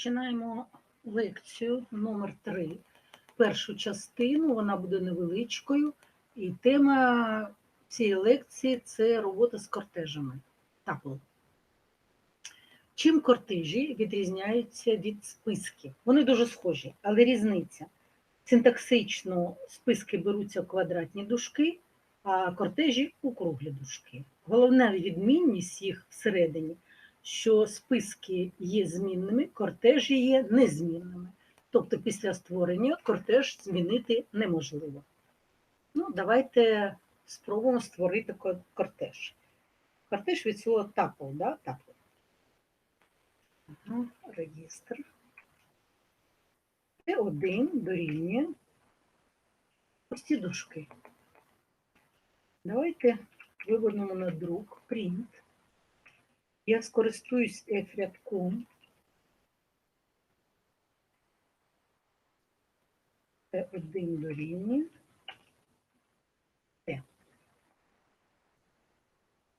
Починаємо лекцію номер 3 Першу частину, вона буде невеличкою, і тема цієї лекції це робота з кортежами. Тапл. Чим кортежі відрізняються від списків? Вони дуже схожі, але різниця. Синтаксично списки беруться квадратні дужки, а кортежі у круглі дужки. Головна відмінність їх всередині, що списки є змінними, кортежі є незмінними. Тобто після створення кортеж змінити неможливо. Ну, давайте спробуємо створити кортеж. Кортеж від слова тапл, да? тапл. Ага, реєстр. Т1 дорівнює ось ці дужки. Давайте вивернемо на друк print. Я скористуюсь F-рядком. Т1 дорівнює Т.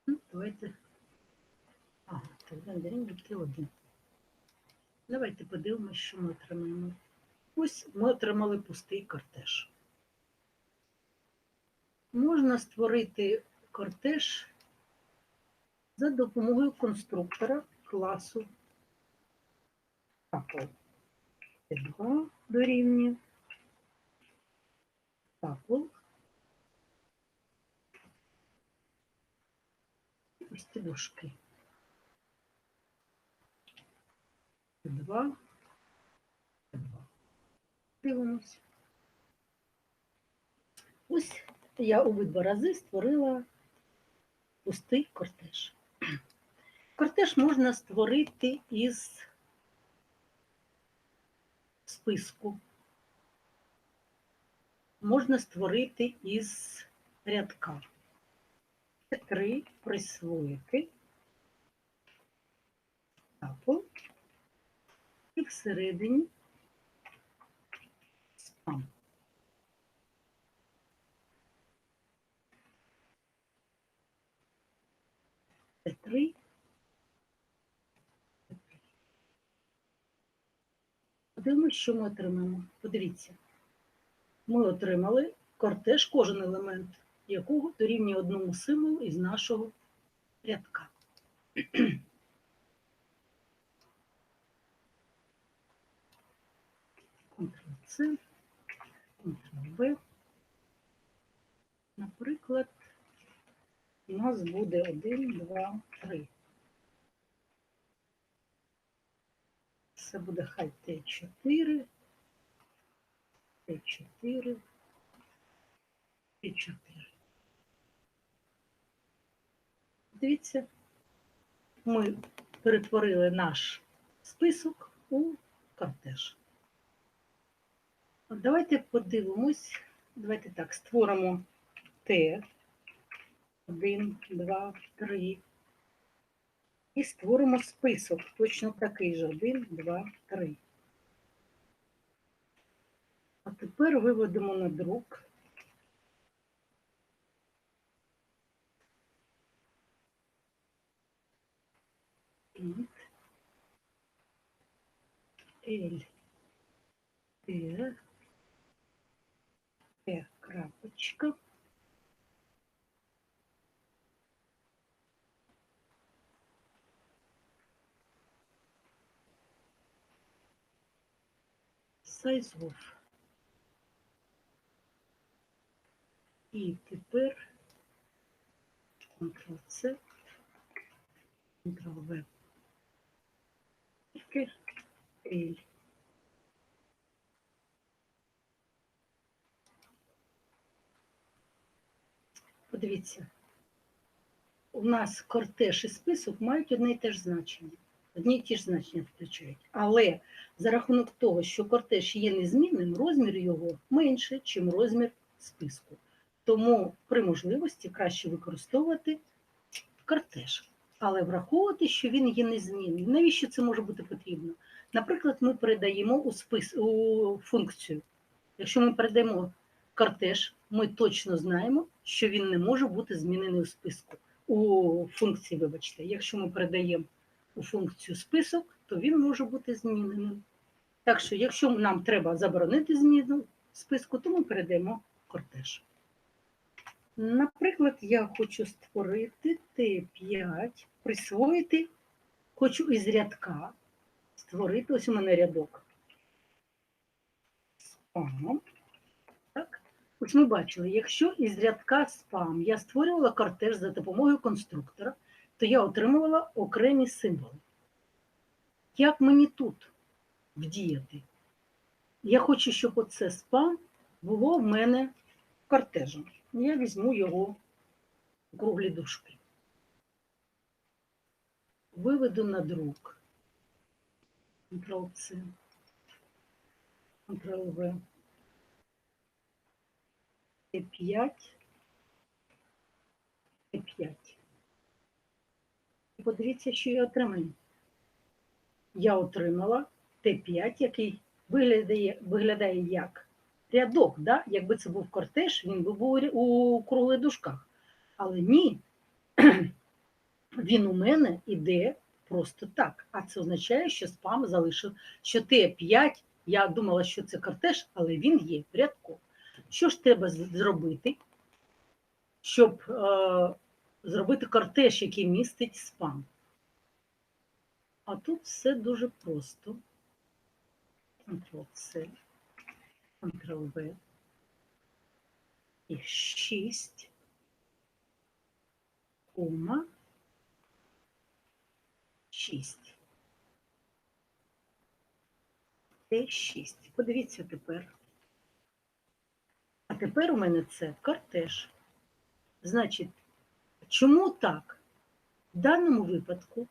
Ну, Давайте. Ага, Т1 дорівнює Т1. Давайте подивимося, що ми отримаємо. Ось ми отримали пустий кортеж. Можна створити кортеж за допомогою конструктора класу Apple. 2 дорівнює Apple. Ось ці дужки. 2. 2. Дивимось. Ось я обидва рази створила пустий кортеж. Кортеж можна створити із списку. Можна створити із рядка. Це три. Тапу. І всередині спам. Це три. Подивимось, що ми отримаємо. Подивіться. Ми отримали кортеж, кожен елемент якого дорівнює одному символу із нашого рядка. Ctrl-C, Ctrl-V. Наприклад, у нас буде 1, 2, 3. Це буде хай Т4, Т4, Т4. Дивіться, ми перетворили наш список у кортеж. Давайте подивимось. Давайте так, створимо Т. 1, 2, 3. І створимо список. Точно такий же. 1, 2, 3. А тепер виведемо на друк. L. Р. Р. Крапочка. Сайзов. І тепер Ctrl-C, Ctrl-V. Тільки L. Подивіться, у нас кортеж і список мають одне і те ж значення. Одні і ті ж значення включають. Але за рахунок того, що кортеж є незмінним, розмір його менше, ніж розмір списку. Тому при можливості краще використовувати кортеж, але враховувати, що він є незмінним. Навіщо це може бути потрібно? Наприклад, ми передаємо у, спис... у функцію. Якщо ми передаємо кортеж, ми точно знаємо, що він не може бути змінений у списку. У функції, вибачте, якщо ми передаємо у функцію список, то він може бути зміненим. Так що, якщо нам треба заборонити зміну списку, то ми перейдемо кортеж. Наприклад, я хочу створити Т5, присвоїти, хочу із рядка створити, ось у мене рядок. Спам. Так. Ось ми бачили, якщо із рядка спам я створювала кортеж за допомогою конструктора, то я отримувала окремі символи. Як мені тут вдіяти? Я хочу, щоб оце спам було в мене кортежем. Я візьму його у круглі дужки. Виведу на друк. Ctrl-C. Ctrl-V. Т5. Т5. І подивіться, що я отримаю. Я отримала Т5, який виглядає, виглядає як рядок. Да? Якби це був кортеж, він би був у дужках. Але ні, він у мене іде просто так. А це означає, що спам залишив, що Т5, я думала, що це кортеж, але він є в рядку. Що ж треба зробити, щоб е, зробити кортеж, який містить спам? А тут все дуже просто. Ctrl-C, Ctrl-V. І 6, кома, 6. Т6. Подивіться тепер. А тепер у мене це кортеж. Значить, чому так? В даному випадку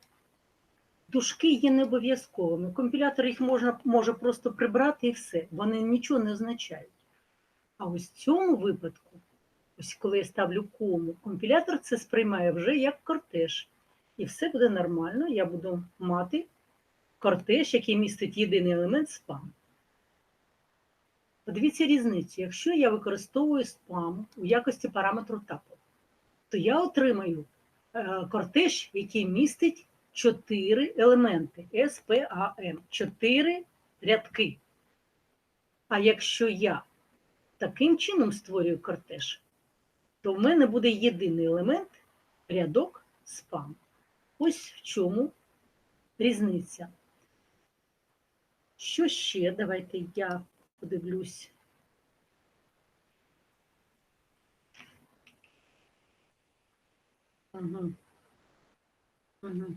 дужки є не обов'язковими. Компілятор їх можна, може просто прибрати і все. Вони нічого не означають. А ось в цьому випадку, ось коли я ставлю кому, компілятор це сприймає вже як кортеж. І все буде нормально. Я буду мати кортеж, який містить єдиний елемент спам. Подивіться різницю. Якщо я використовую спам у якості параметру тапу, то я отримаю е, кортеж, який містить 4 елементи SPAM, 4 рядки. А якщо я таким чином створюю кортеж, то в мене буде єдиний елемент рядок спам. Ось в чому різниця. Що ще? Давайте я подивлюсь. Угу. Угу.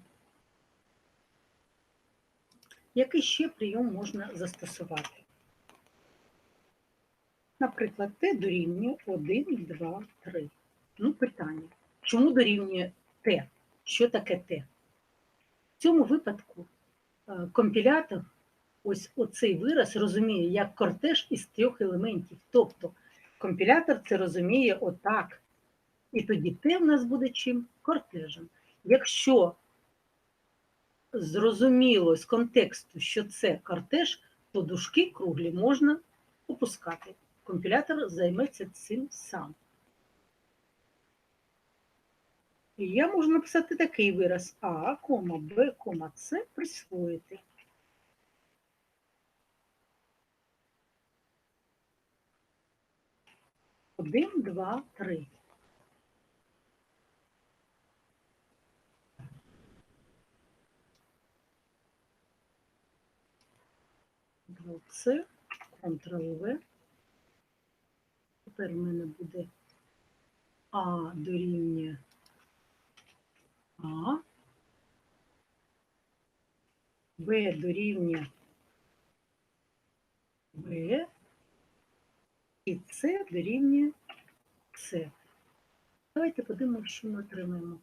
Який ще прийом можна застосувати? Наприклад, Т дорівнює 1, 2, 3. Ну, питання. Чому дорівнює Т? Що таке Т? В цьому випадку е, компілятор ось оцей вираз розуміє як кортеж із трьох елементів. Тобто компілятор це розуміє отак. І тоді Т в нас буде чим? Кортежем. Якщо зрозуміло з контексту, що це кортеж, то дужки круглі можна опускати. Компілятор займеться цим сам. І я можу написати такий вираз А, кома, Б, С присвоїти. Один, два, три. Ctrl-C, Ctrl-V. Тепер у мене буде А дорівнює А, Б дорівнює Б, і С дорівнює С. Давайте подивимося, що ми отримаємо.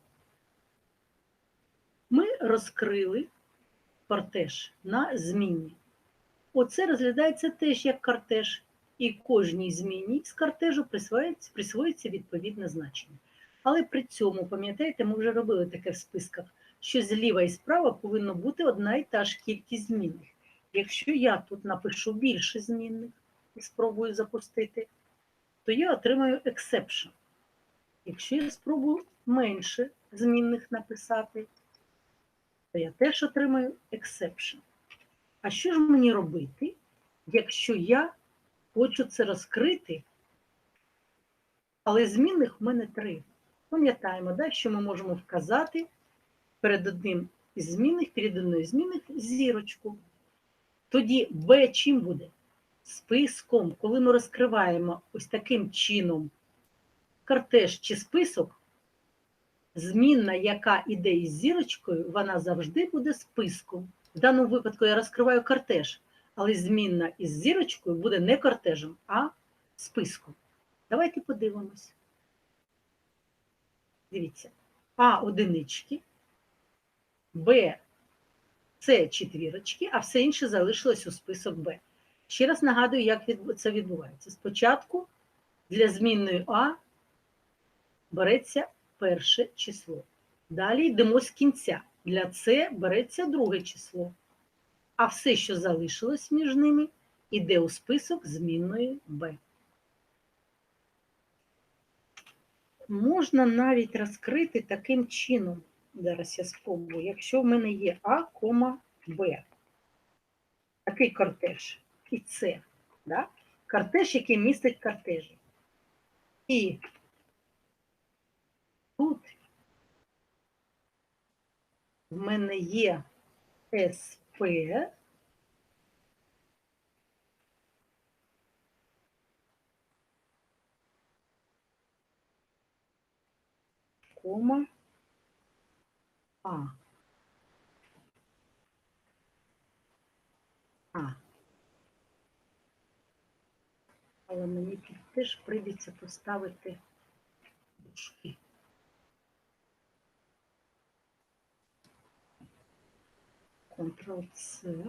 Ми розкрили кортеж на зміні. Оце розглядається теж як кортеж, і кожній зміні з кортежу присвоїться, присвоїться відповідне значення. Але при цьому, пам'ятаєте, ми вже робили таке в списках, що зліва і справа повинна бути одна і та ж кількість змінних. Якщо я тут напишу більше змінних і спробую запустити, то я отримаю exception. Якщо я спробую менше змінних написати, то я теж отримаю exception. А що ж мені робити, якщо я хочу це розкрити, але змінних в мене три. Пам'ятаємо, да, що ми можемо вказати перед одним із змінних, перед одною змінних зірочку. Тоді B чим буде? Списком. Коли ми розкриваємо ось таким чином кортеж чи список, змінна, яка іде із зірочкою, вона завжди буде списком. В даному випадку я розкриваю кортеж, але змінна із зірочкою буде не кортежем, а списком. Давайте подивимось. Дивіться, А одинички, Б це четвірочки, а все інше залишилось у список Б. Ще раз нагадую, як це відбувається. Спочатку для змінної А береться перше число. Далі йдемо з кінця. Для С береться друге число. А все, що залишилось між ними, йде у список змінної Б. Можна навіть розкрити таким чином. Зараз я спробую. Якщо в мене є А, Б, такий кортеж і С, да? кортеж, який містить кортежі. І тут в мене є СП, кома А. А. Але мені теж прийдеться поставити дужки. Ctrl-C,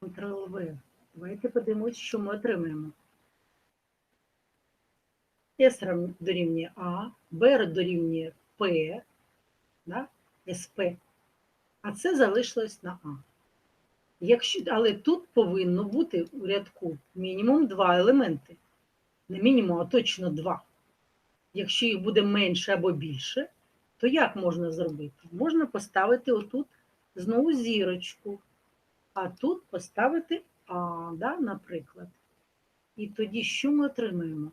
Ctrl-V. Давайте подивимось, що ми отримаємо. S дорівнює А, Б дорівнює П, да? СП, а це залишилось на А. Якщо, але тут повинно бути у рядку мінімум два елементи. Не мінімум, а точно два. Якщо їх буде менше або більше, то як можна зробити? Можна поставити отут знову зірочку, а тут поставити А, да, наприклад. І тоді що ми отримаємо?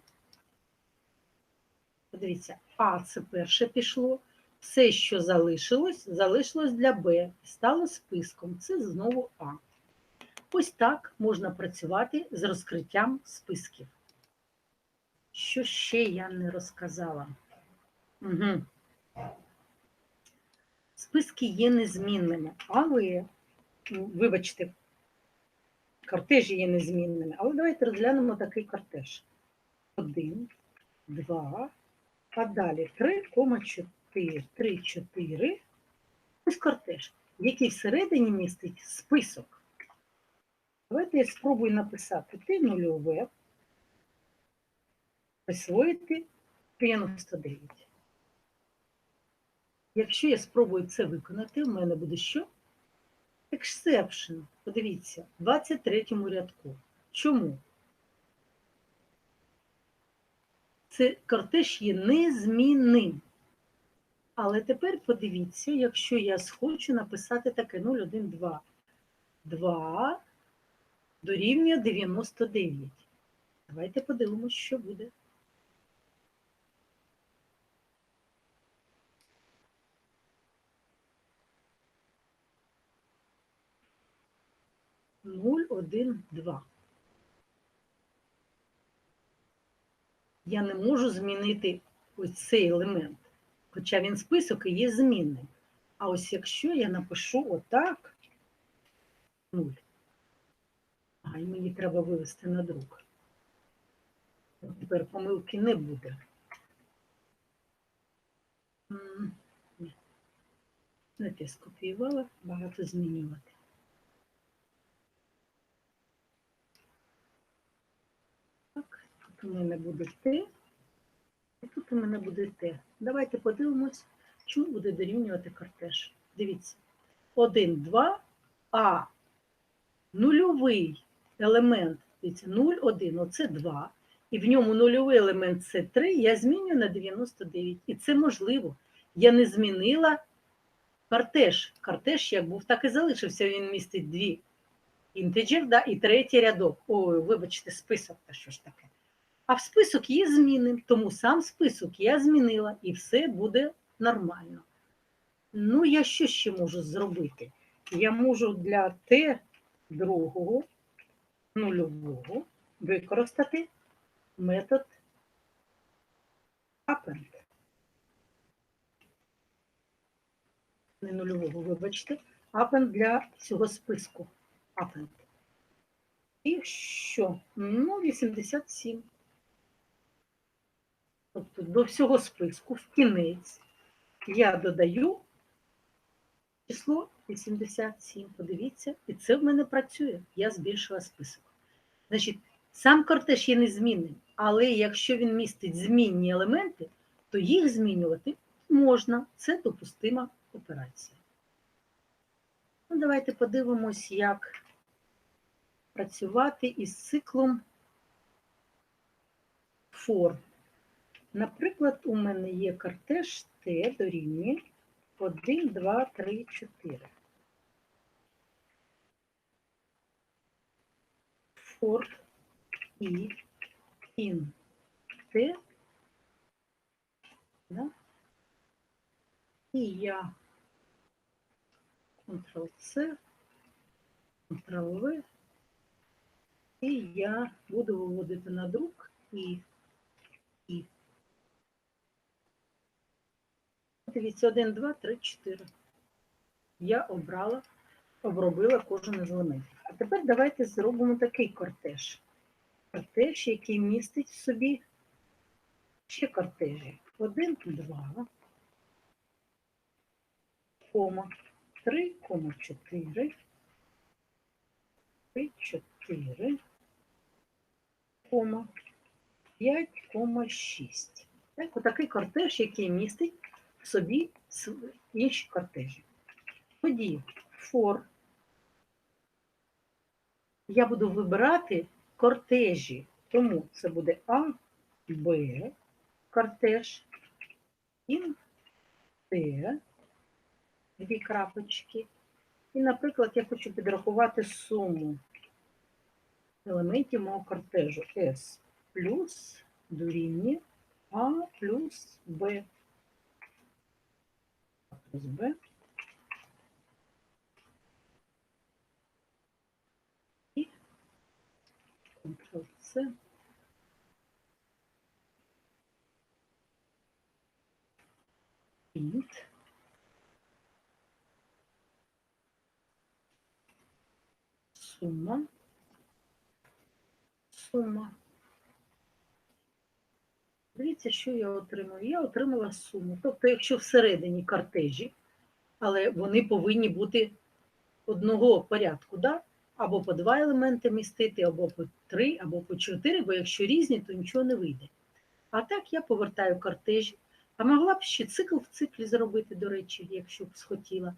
Подивіться, А це перше пішло. Все, що залишилось, залишилось для Б. Стало списком. Це знову А. Ось так можна працювати з розкриттям списків. Що ще я не розказала? Угу. Списки є незмінними, але, ну, вибачте, кортежі є незмінними, але давайте розглянемо такий кортеж. Один, два, а далі 3,4, 3, 4. Ось кортеж, який всередині містить список. Давайте я спробую написати Т нульове, присвоїти 99. Якщо я спробую це виконати, в мене буде що? Exception. Подивіться, в 23 рядку. Чому? Це кортеж є незмінним. Але тепер подивіться, якщо я схочу написати таке 0, 1, 2. 2 дорівнює 99. Давайте подивимось, що буде. Нуль, один, два. Я не можу змінити ось цей елемент, хоча він список і є змінним. А ось якщо я напишу отак, нуль, а і мені треба вивести на друк. Тепер помилки не буде. М, ні. Не те скопіювала, багато змінювати. Так, тут у мене буде Т, і тут у мене буде Т. Давайте подивимось, чому буде дорівнювати кортеж. Дивіться, 1, 2, а нульовий елемент, дивіться, 0, 1, оце 2. І в ньому нульовий елемент це 3, я змінюю на 99. І це можливо. Я не змінила Кортеж. Кортеж як був, так і залишився. Він містить дві інтеджер, да, і третій рядок. Ой, вибачте, список, та що ж таке. А в список є зміни, тому сам список я змінила і все буде нормально. Ну, я що ще можу зробити? Я можу для Т другого нульового використати метод append. Не нульового, вибачте, append для цього списку. Append. І що? Ну, 87. Тобто до всього списку в кінець я додаю число 87. Подивіться, і це в мене працює. Я збільшила список. Значить, сам кортеж є незмінним, але якщо він містить змінні елементи, то їх змінювати можна. Це допустима операція. Ну, давайте подивимось, як працювати із циклом for. Наприклад, у мене є кортеж Т дорівнює 1, 2, 3, 4. For і in Т. Да? І я Ctrl-C, Ctrl-V, і я буду виводити на друк і і. Дивіться, 1, 2, 3, 4. Я обрала, обробила кожен із елементів. А тепер давайте зробимо такий кортеж. Кортеж, який містить в собі ще кортежі. 1, 2, кома, 3, кома, 4, 3, 4, кома, 5, кома, 6. Так, отакий кортеж, який містить собі інші кортежі. Тоді for я буду вибирати кортежі, тому це буде А, Б, кортеж, ін, Т, дві крапочки. І, наприклад, я хочу підрахувати суму елементів мого кортежу S плюс дорівнює А плюс Б. Плюс Б. І Ctrl-C. Int. Сума. Сума. Дивіться, що я отримую. Я отримала суму. Тобто, якщо всередині кортежі, але вони повинні бути одного порядку, да? або по два елементи містити, або по три, або по чотири, бо якщо різні, то нічого не вийде. А так я повертаю кортежі. А могла б ще цикл в циклі зробити, до речі, якщо б схотіла.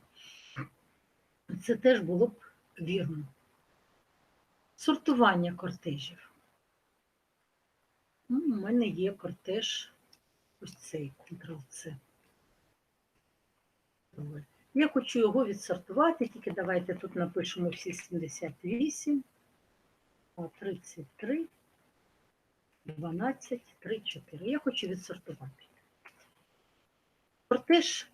Це теж було б вірно. Сортування кортежів. Ну, У мене є кортеж ось цей Ctrl-C. Я хочу його відсортувати, тільки давайте тут напишемо всі 78, 33, 12, 3, 4. Я хочу відсортувати. Кортеж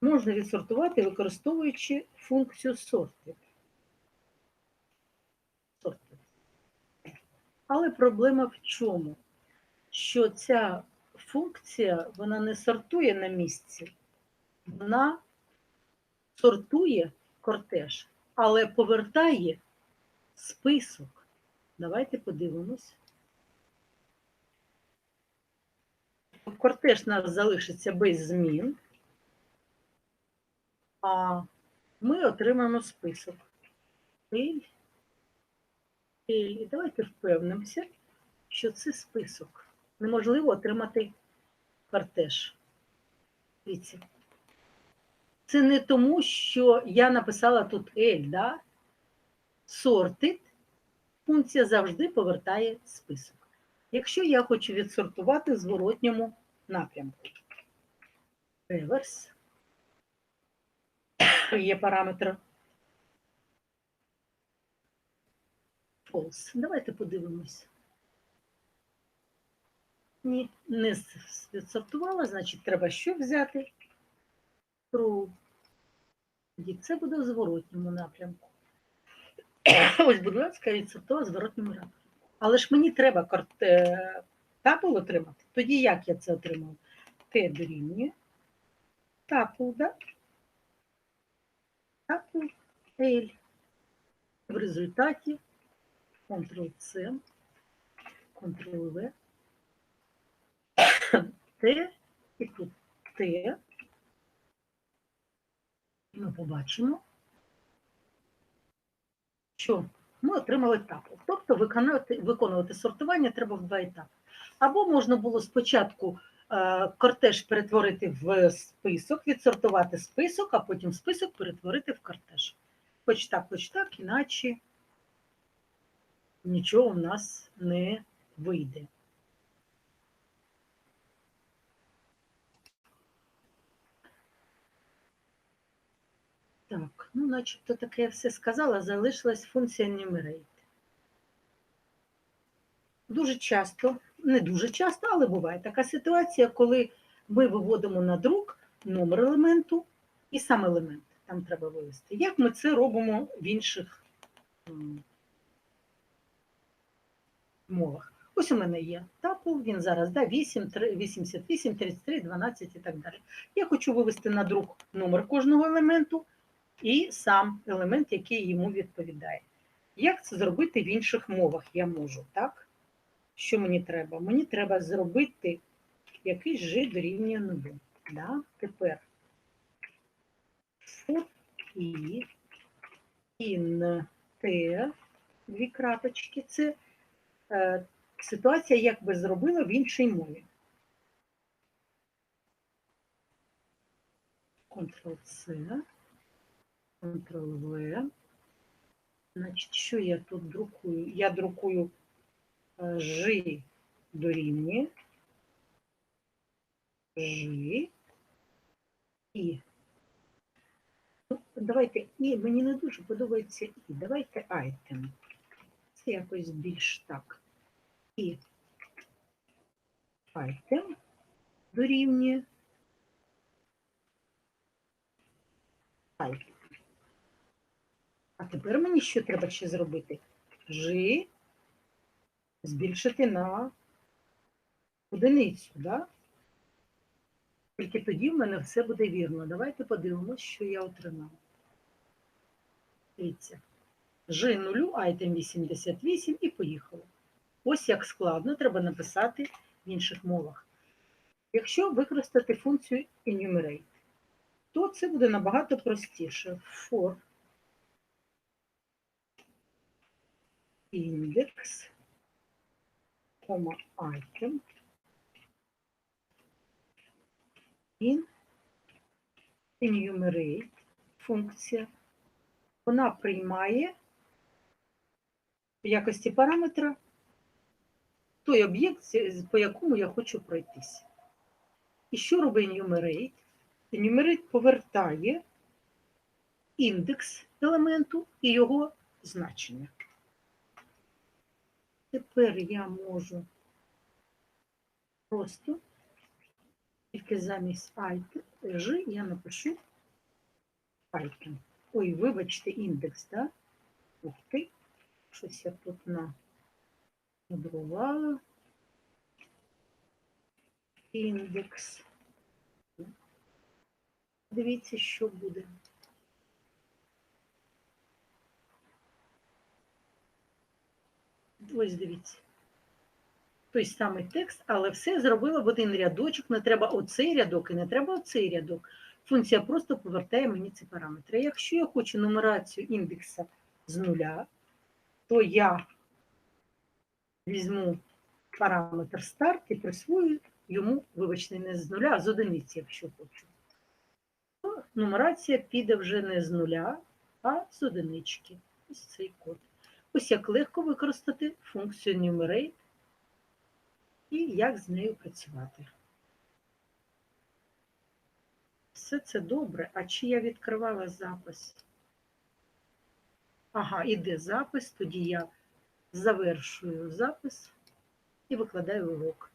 можна відсортувати, використовуючи функцію sorted. Sorted. Але проблема в чому? Що ця функція вона не сортує на місці, вона сортує кортеж, але повертає список. Давайте подивимось. Кортеж нас залишиться без змін, а ми отримаємо список. І давайте впевнимося, що це список. Неможливо отримати кортеж. Дивіться. Це не тому, що я написала тут L, да? Sorted, функція завжди повертає список. Якщо я хочу відсортувати в зворотньому напрямку. Реверс. є параметр false. Давайте подивимось. Ні, не відсортувала, значить, треба що взяти? True. Це буде в зворотньому напрямку. Ось, будь ласка, відсортувала в зворотньому напрямку. Але ж мені треба е, тапл отримати. Тоді як я це отримав? Т дорівнює. Тапл, да? Тапл L. В результаті Ctrl-C, Ctrl-V, Т і тут Т. Ми побачимо, що ми отримали тапл. Тобто виконувати, виконувати сортування треба в два етапи. Або можна було спочатку е, кортеж перетворити в список, відсортувати список, а потім список перетворити в кортеж. Хоч так, хоч так, іначе нічого в нас не вийде. Так, ну, начебто таке я все сказала, залишилась функція numerate. Дуже часто, не дуже часто, але буває така ситуація, коли ми виводимо на друк номер елементу і сам елемент. Там треба вивести. Як ми це робимо в інших мовах? Ось у мене є тапл, він зараз да, 8, 3, 88, 33, 12 і так далі. Я хочу вивести на друк номер кожного елементу і сам елемент, який йому відповідає. Як це зробити в інших мовах? Я можу, так? Що мені треба? Мені треба зробити якийсь G дорівнює нулю. Да? Тепер for і t, дві крапочки, це ситуація, як би зробила в іншій мові. Ctrl-C, Ctrl-V. Значить, що я тут друкую? Я друкую е, G дорівнює G і Ну, давайте і мені не дуже подобається і. Давайте item. Це якось більш так. І item дорівнює. А тепер мені що треба ще зробити? G збільшити на одиницю, да? Тільки тоді в мене все буде вірно. Давайте подивимося, що я отримала. Дивіться. G нулю, айтем 88 і поїхало. Ось як складно треба написати в інших мовах. Якщо використати функцію enumerate, то це буде набагато простіше. For index, comma, item in enumerate функція, вона приймає в якості параметра той об'єкт, по якому я хочу пройтися. І що робить enumerate? Enumerate повертає індекс елементу і його значення. Тепер я можу просто тільки замість G я напишу item. Ой, вибачте, індекс, так? Ух ти, щось я тут на надрувала. Індекс. Дивіться, що буде. Ось дивіться. Той самий текст, але все зробила в один рядочок. Не треба оцей рядок і не треба оцей рядок. Функція просто повертає мені ці параметри. Якщо я хочу нумерацію індекса з нуля, то я візьму параметр старт і присвою йому, вибачте, не з нуля, а з одиниці, якщо хочу. То нумерація піде вже не з нуля, а з одинички. Ось цей код. Ось як легко використати функцію numerate і як з нею працювати. все це добре. А чи я відкривала запис? Ага, іде запис, тоді я завершую запис і викладаю урок.